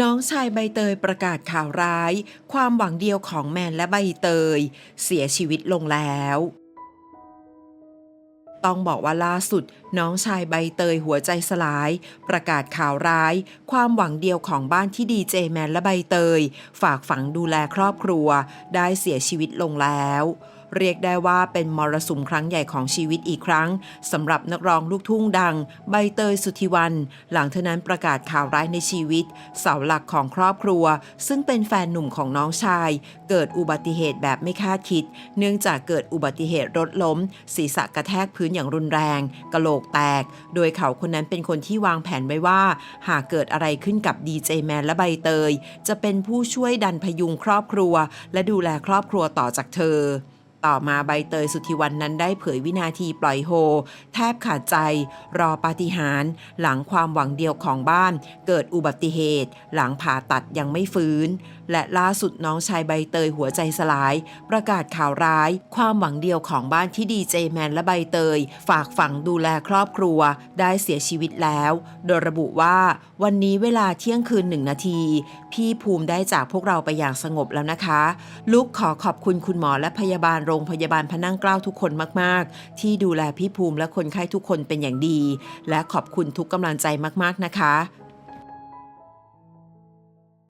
น้องชายใบเตยประกาศข่าวร้าย ความหวังเดียวของแมนและใบเตย เสียชีวิตลงแล้ว ต้องบอกว่าล่าสุด น้องชายใบเตยหัวใจสลาย ประกาศข่าวร้าย ความหวังเดียวของบ้านที่ดีเจแมนและใบเตย ฝากฝังดูแลครอบครัว ได้เสียชีวิตลงแล้ว เรียกได้ว่าเป็นมรสุมครั้งใหญ่ของชีวิตอีกครั้งสำหรับนักร้องลูกทุ่งดัง ใบเตยสุธิวัน หลังเธอนั้นประกาศข่าวร้ายในชีวิต เสาหลักของครอบครัว ซึ่งเป็นแฟนหนุ่มของน้องชาย เกิดอุบัติเหตุแบบไม่คาดคิด เนื่องจากเกิดอุบัติเหตุรถล้ม ศีรษะกระแทกพื้นอย่างรุนแรงกะโหลกแตก โดยเขาคนนั้นเป็นคนที่วางแผนไว้ว่า หากเกิดอะไรขึ้นกับดีเจแมนและใบเตย จะเป็นผู้ช่วยดันพยุงครอบครัว และดูแลครอบครัวต่อจากเธอ ต่อมาใบเตยสุธิวันนั้นได้เผยวินาทีปล่อยโฮ แทบขาดใจ รอปาฏิหาริย์หลังความหวังเดียวของบ้าน เกิดอุบัติเหตุ หลังผ่าตัดยังไม่ฟื้น และล่าสุดน้องชายใบเตยหัวใจสลาย ประกาศข่าวร้าย ความหวังเดียวของบ้านที่ดีเจแมนและใบเตย ฝากฝังดูแลครอบครัว ได้เสียชีวิตแล้ว โดยระบุว่าวันนี้เวลาเที่ยงคืนหนึ่งนาที พี่ภูมิได้จากพวกเราไปอย่างสงบแล้วนะคะลูกขอขอบคุณคุณหมอและพยาบาลโรงพยาบาลพนั่งเกล้าทุกคนมากๆ ที่ดูแลพี่ภูมิและคนไข้ทุกคนเป็นอย่างดี และขอบคุณทุกกำลังใจมากๆนะคะ